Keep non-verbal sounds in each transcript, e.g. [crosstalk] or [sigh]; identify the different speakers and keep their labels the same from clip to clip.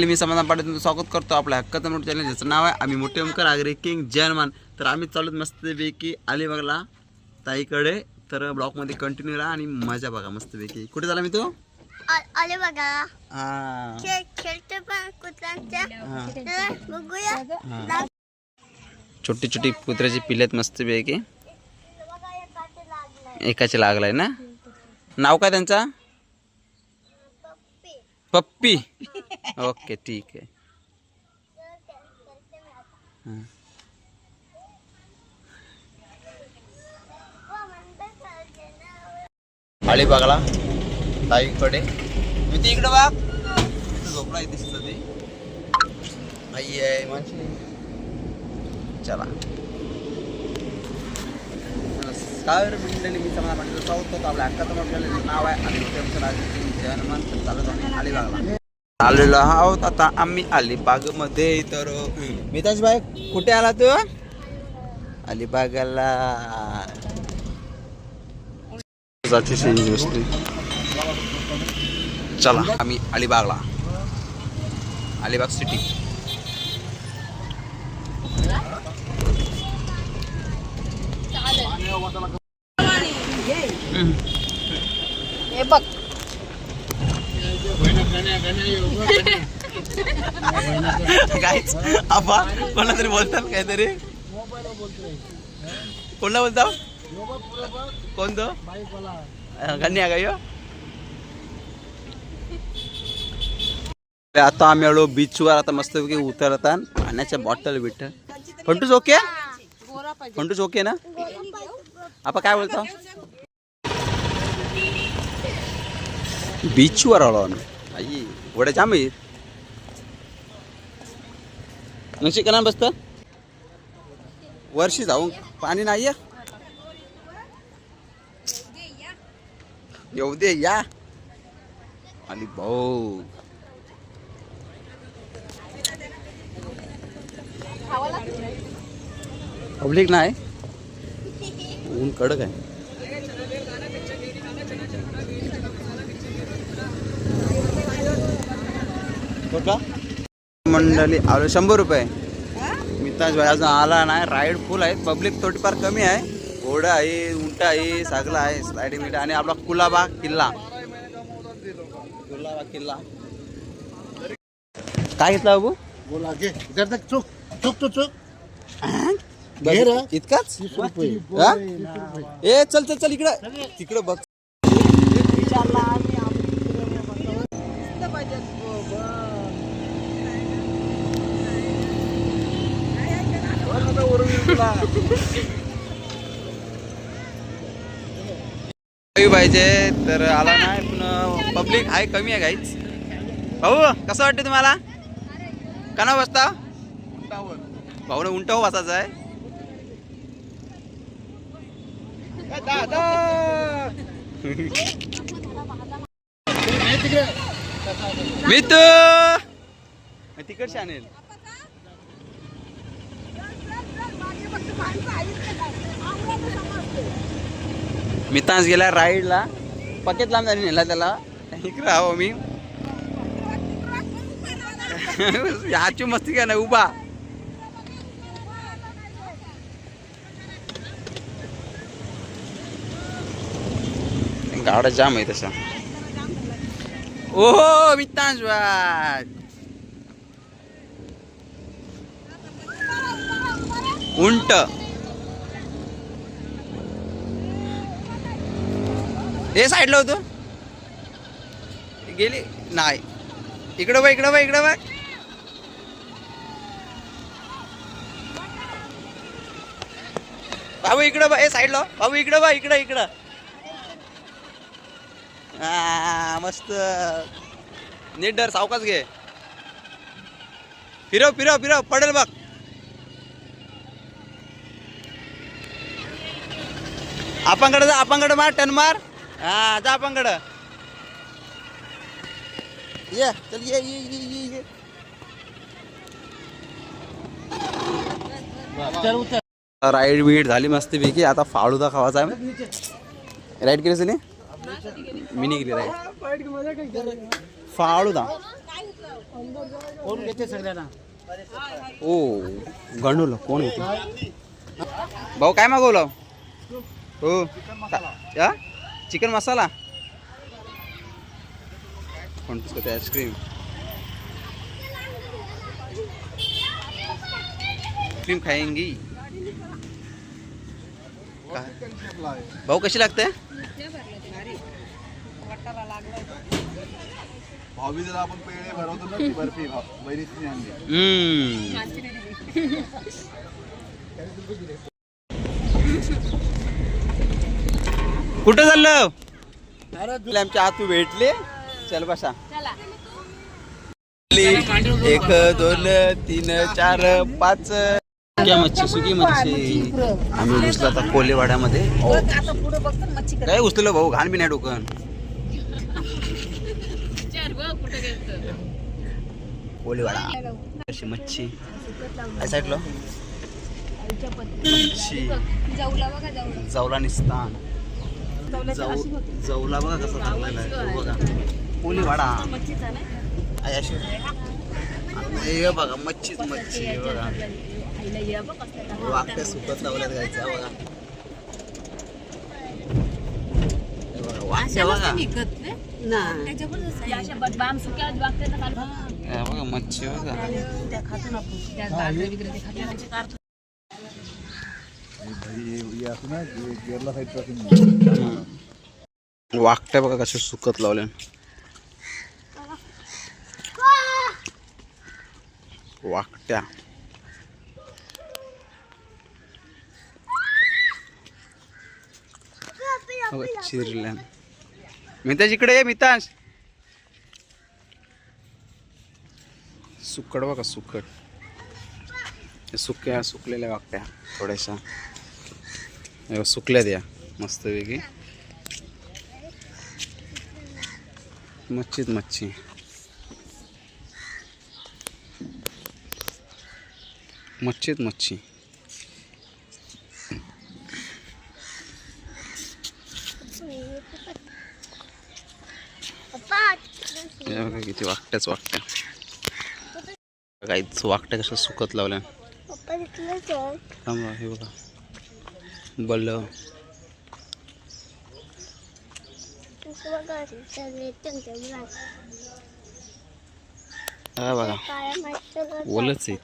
Speaker 1: मंडळी मी समाधान पाटील तुमचं स्वागत करतो. आपल्या हक्काचं मोठं चॅनल ज्याचं नाव आहे. आम्ही मोठे ओमकर आगरे किंग जयमान तर आम्ही चालूत मस्तपैकी अलिबागला ताईकडे. तर ब्लॉकमध्ये कंटिन्यू राहा आणि मजा बघा मस्तपैकी. कुठे झाला मी तो हा
Speaker 2: खेळते पण कुत्र्यांच्या बघूया.
Speaker 1: हा. छोटी छोटी कुत्र्याची पिल्ले आहेत मस्तपैकी. एकाचे लागलाय ना? नाव काय त्यांचा?
Speaker 2: पप्पी.
Speaker 1: ओके ठीक आहे.
Speaker 2: तर खेळ- मी
Speaker 1: अलिबागला ताईकडे. मी ती इकडं बघ. झोपला दिसत ते. आई आहे माझी चला. नमस्कार मंडळी मी समजा म्हणजे साऊथ होतो आपल्या हक्काचं म्हटलेलं नाव आहे आणि त्यांचं आहे चालत आम्ही अलिबागला आलेलो आहोत. आता आम्ही अलिबागमध्ये तर मिताज भाई कुठे आला तू? अलिबागला. चला. आम्ही अलिबागला. अलिबाग सिटी
Speaker 3: हे
Speaker 1: काहीच आपा कोणाला तरी बोलतात काहीतरी? कोणला बोलता कोणतं? कन्या का ह्यो? आता आम्ही आलो बीचवर आता मस्तपैकी उतरतात पाण्याच्या बॉटल बिटल फंटूच ओके फंटूच ओके ना? आपण काय बोलतो बीचवर आलो आम्ही. आई. वड्या जाम आहेत. नशी करा बसत? वर्षी जाऊन पाणी नाही आहे येऊ दे या. आणि भाऊ. पब्लिक नाही. ऊन कडक आहे. मंडळी आलो. शंभर रुपये. मिताज भाई अजून आला नाही. राईड फुल आहे. पब्लिक थोडीफार कमी आहे. घोडा आहे उंट आहे सगळं आहे. स्लायडिंग बिल्डिंग आणि आपला कुलाबा किल्ला. कुलाबा किल्ला. काय घेतला बाबू?
Speaker 4: बोला घे. जर तक चूक चूक तो चूक.
Speaker 1: इतकाच? ए चल चल चल इकडं. तिकडं बघ. पाहिजे. तर आला नाही पण पब्लिक आहे कमी आहे काहीच भाऊ कसं वाटतं तुम्हाला? कना बसता? भाऊ उंट हो बसायचं आहे. मी तू आणेल मी मितांस गेला राईडला. पकेत लांब झाली नेला त्याला. इकडे हवं मी. [laughs] याची मस्ती काय नाही? उभा. गाड जाम आहे तसा. ओ मितांश बाय. उंट. हे साईडला होतो. गेली. नाही. इकडं बघ इकडं बघ इकडं बघ. बाबू इकडं बघ. हे साईडला. भाऊ इकडं बघ इकडं इकडं. हा मस्त. नीट डर सावकाच घे. फिरव फिरव फिरव. पडेल बघ. आपणकडे जा आपणकडे मार टन मार. हा जा आपणकडं ये चल ये ये ये ये ये.
Speaker 4: चल उतर.
Speaker 1: राईड बीड झाली मस्तपैकी. आता फाळुदा खावाचा आहे. राईड केली नाही? मी नाही केली राईड. फाळुदा
Speaker 4: कोण घेते सगळ्यांना?
Speaker 1: ओ गणूला कोण होते भाऊ काय मागवलं? हो का चिकन मसाला कोणतंच का ते आईस्क्रीम आईस्क्रीम खाएंगी काय? भाऊ कशी लागते
Speaker 5: भाऊबीजेला आपण पेढे भरवतो ना ती बर्फी भाऊ- बहिणीची आणली
Speaker 1: हम्म कुठं चाललं? अरे आमच्या आतू भेटले. चल बसा. एक दोन तीन चार पाच. मच्छी सुकी मच्छी. आम्ही घुसलो आता कोलेवाड्यामध्ये.
Speaker 3: मच्छी
Speaker 1: काय घुसलेलो भाऊ घाण बी नाही डोकन.
Speaker 3: कुठे गेलं
Speaker 1: कोलेवाडा. अशी मच्छी. काय साईडलो मच्छी.
Speaker 3: जाऊला बघा जाऊला.
Speaker 1: जवला निस्तान. जवला बघा कसा आहे. तो बघा. अशी. हे बघा मच्छीच मच्छी बघा.
Speaker 3: आईला ये बघ कसं
Speaker 1: वाकट्या सुकत लावल्यात गायच्या बघा. बघा मच्छी बघा. वाकट्या बघा कशा सुकत लावल्या. वाकट्या. चिरल्या. मिताज इकडे ये मिताज. सुकड बघा सुकट सुक्या सुकलेल्या वाकट्या थोड्याशा. सुकल्या द्या मस्तपैकी मच्छीत मच्छी मच्छीत मच्छी किती वाकट्याच वाकट्या काहीच वाकट्या कशा सुकत लावल्या हे बघा बल्ल.
Speaker 2: तसं बघा चल येतं
Speaker 1: हा बघा. ओलच आहेत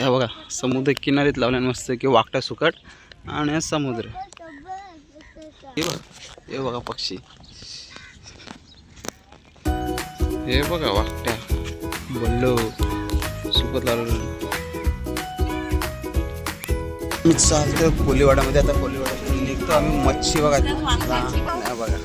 Speaker 1: हे बघा समुद्र किनारीत लावल्या मस्त की वाकटा सुकट आणि समुद्र. हे बघा हे बघा पक्षी. हे बघा वाकट्या बोललो. मी चालतो कोलीवाड्यामध्ये आता कोलीवाड्यात निघतो आम्ही मच्छी बघा. बघा.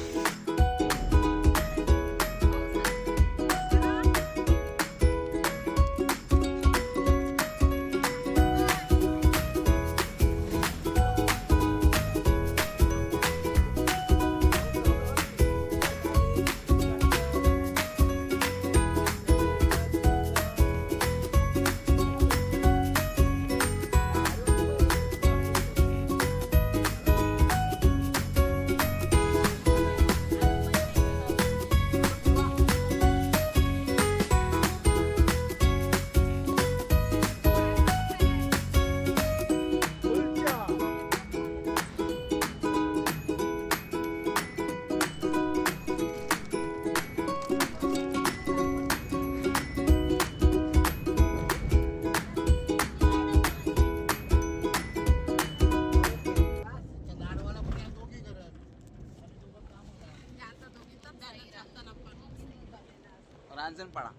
Speaker 1: रांजणपाडा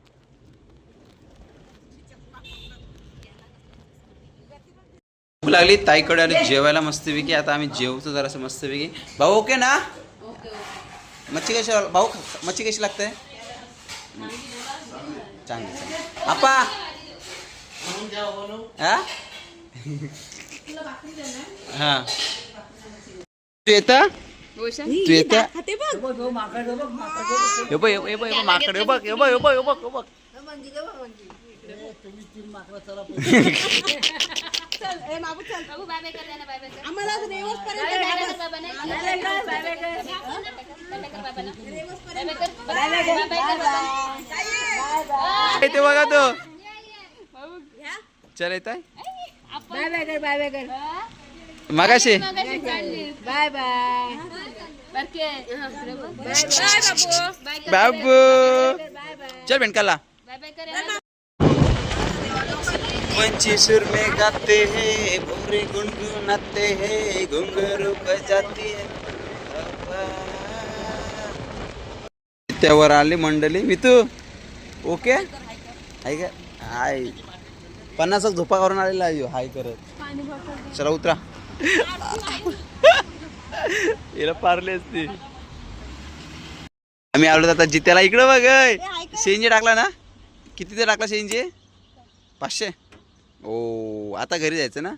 Speaker 1: भूक लागली ताईकडे आली जेवायला मस्तपैकी. आता आम्ही जेवतो जरासं मस्तपैकी. भाऊ ओके ना? मच्छी कशी भाऊ मच्छी कशी लागते? चांगली चांगली. आपा हा? हा. तू येतं? तू येतं हे बघ हे बघ हे हे माकड हे बघ हे बघ हे बघ हे बघ हे बघ ते बघा तो चल येत आहे
Speaker 3: बाय बाय कर बाय बाय कर
Speaker 1: मगाशी.
Speaker 3: Bye bye. बरके. बाय बाय बाबू. बाय
Speaker 1: बाबू चल भेंटकाला पंची सुर में गाते हैं भोरे गुनगुनाते हैं घुंघरू बजाती है. त्यावर आली मंडळी. मी तू ओके? आहे का? हाय. पन्नास झोपा करून आलेला आहे. ह्यो, हाय करत. चला उतरा. हिला पारली असती आम्ही आलो आता जित्याला इकडं बघ शेंजे टाकला ना? किती ते टाकला शेंजे? पाचशे. ओ आता घरी जायचं ना?